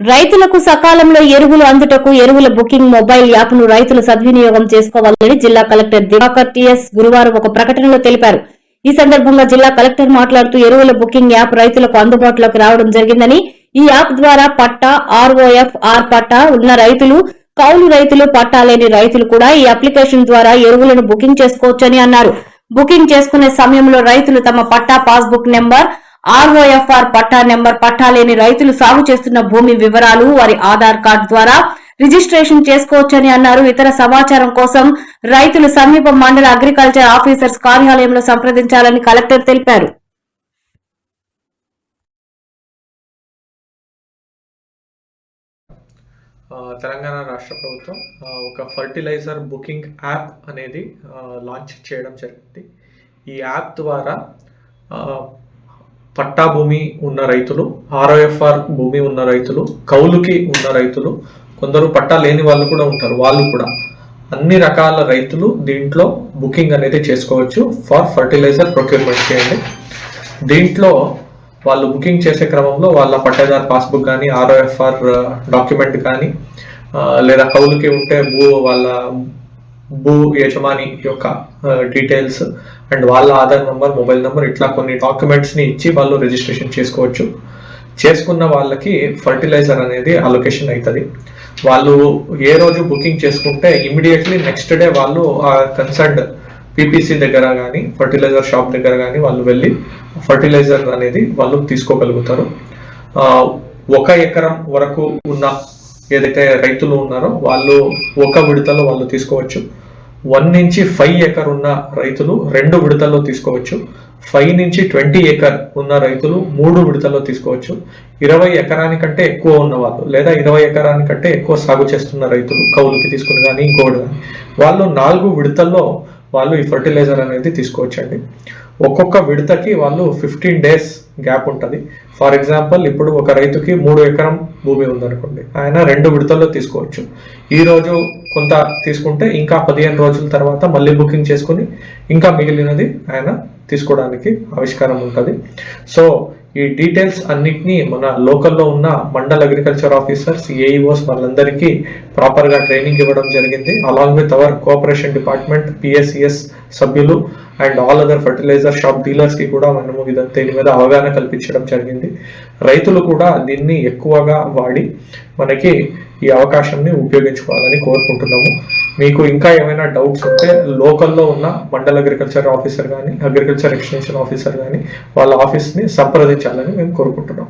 రైతులకు సకాలంలో ఎరువులు అందుటకు ఎరువుల బుకింగ్ మొబైల్ యాప్ను రైతులు సద్వినియోగం చేసుకోవాలని జిల్లా కలెక్టర్ దివాకర్ టిఎస్ గురువారం ఒక ప్రకటనలో తెలిపారు. ఈ సందర్భంగా జిల్లా కలెక్టర్ మాట్లాడుతూ ఎరువుల బుకింగ్ యాప్ రైతులకు అందుబాటులోకి రావడం జరిగిందని ఈ యాప్ ద్వారా పట్టా ఆర్ఓఎఫ్ ఆర్ పట్టా ఉన్న రైతులు కౌలు రైతులు పట్టా లేని రైతులు కూడా ఈ అప్లికేషన్ ద్వారా ఎరువులను బుకింగ్ చేసుకోవచ్చని అన్నారు. బుకింగ్ చేసుకునే సమయంలో రైతులు తమ patta passbook number ROFR patta number patta లేని రైతులు సాగు చేస్తున్న భూమి వివరాలు వారి ఆధార్ కార్డు ద్వారా రిజిస్ట్రేషన్ చేసుకోవచ్చని అన్నారు. ఇతర సమాచారం కోసం రైతులు సమీప మండల అగ్రికల్చర్ ఆఫీసర్స్ కార్యాలయంలో సంప్రదించాలని కలెక్టర్ తెలిపారు. తెలంగాణ రాష్ట్ర ప్రభుత్వం ఒక ఫర్టిలైజర్ బుకింగ్ యాప్ అనేది లాంచ్ చేయడం జరిగింది. ఈ యాప్ ద్వారా పట్టా భూమి ఉన్న రైతులు ఆర్ఓఎఫ్ఆర్ భూమి ఉన్న రైతులు కౌలుకి ఉన్న రైతులు కొందరు పట్టా లేని వాళ్ళు కూడా ఉంటారు వాళ్ళు కూడా. అన్ని రకాల రైతులు దీంట్లో బుకింగ్ అనేది చేసుకోవచ్చు. ఫర్ ఫర్టిలైజర్ ప్రొక్యూర్మెంట్ చేయండి. దీంట్లో వాళ్ళు బుకింగ్ చేసే క్రమంలో వాళ్ళ పట్టేదార్ పాస్బుక్ కానీ ఆర్ఓఎఫ్ఆర్ uh, డాక్యుమెంట్ కానీ uh, లేదా కౌలుకి ఉంటే భూ వాళ్ళ భూ యజమాని యొక్క డీటెయిల్స్ అండ్ వాళ్ళ ఆధార్ నెంబర్ మొబైల్ నెంబర్ ఇట్లా కొన్ని డాక్యుమెంట్స్ని ఇచ్చి వాళ్ళు రిజిస్ట్రేషన్ చేసుకోవచ్చు. చేసుకున్న వాళ్ళకి ఫర్టిలైజర్ అనేది అలొకేషన్ అవుతుంది వాళ్ళు ఏ రోజు బుకింగ్ చేసుకుంటే ఇమీడియట్లీ నెక్స్ట్ డే వాళ్ళు ఆ కన్సర్న్డ్ పీపీసీ దగ్గర కానీ ఫర్టిలైజర్ షాప్ దగ్గర కానీ వాళ్ళు వెళ్ళి ఫర్టిలైజర్ అనేది వాళ్ళు తీసుకోగలుగుతారు. ఒక ఎకరం వరకు ఉన్న ఏదైతే రైతులు ఉన్నారో వాళ్ళు ఒక విడతలో వాళ్ళు తీసుకోవచ్చు. వన్ నుంచి ఫైవ్ ఎకర్ ఉన్న రైతులు రెండు విడతల్లో తీసుకోవచ్చు. ఫైవ్ నుంచి ట్వంటీ ఎకర్ ఉన్న రైతులు మూడు విడతల్లో తీసుకోవచ్చు. ఇరవై ఎకరానికంటే ఎక్కువ ఉన్న వాళ్ళు లేదా ఇరవై ఎకరానికంటే ఎక్కువ సాగు చేస్తున్న రైతులు కౌలుకి తీసుకుని కానీ ఇంకోటి కానీ వాళ్ళు నాలుగు విడతల్లో వాళ్ళు ఈ ఫర్టిలైజర్ అనేది తీసుకోవచ్చండి. ఒక్కొక్క విడతకి వాళ్ళు ఫిఫ్టీన్ డేస్ గ్యాప్ ఉంటుంది. ఫర్ ఎగ్జాంపుల్ ఇప్పుడు ఒక రైతుకి మూడు ఎకరం భూమి ఉందనుకోండి ఆయన రెండు విడతల్లో తీసుకోవచ్చు. ఈ రోజు కొంత తీసుకుంటే ఇంకా పదిహేను రోజుల తర్వాత మళ్ళీ బుకింగ్ చేసుకుని ఇంకా మిగిలినది ఆయన తీసుకోవడానికి ఆవిష్కారం ఉంటుంది. సో ఈ డీటెయిల్స్ అన్నిటినీ మన లోకల్లో ఉన్న మండల్ అగ్రికల్చర్ ఆఫీసర్స్ ఏఈఓస్ వాళ్ళందరికీ ప్రాపర్గా ట్రైనింగ్ ఇవ్వడం జరిగింది. Along with our cooperation department PSCS సభ్యులు and all other fertilizer shop డీలర్స్కి కూడా మనము ఇదంతా దీని మీద అవగాహన కల్పించడం జరిగింది. రైతులు కూడా దీన్ని ఎక్కువగా వాడి మనకి ఈ అవకాశాన్ని ఉపయోగించుకోవాలని కోరుకుంటున్నాము. మీకు ఇంకా ఏమైనా డౌట్స్ ఉంటే లోకల్లో ఉన్న మండల అగ్రికల్చర్ ఆఫీసర్ కానీ అగ్రికల్చర్ ఎక్స్టెన్షన్ ఆఫీసర్ కానీ వాళ్ళ ఆఫీస్ని సంప్రదించాలని మేము కోరుకుంటున్నాం.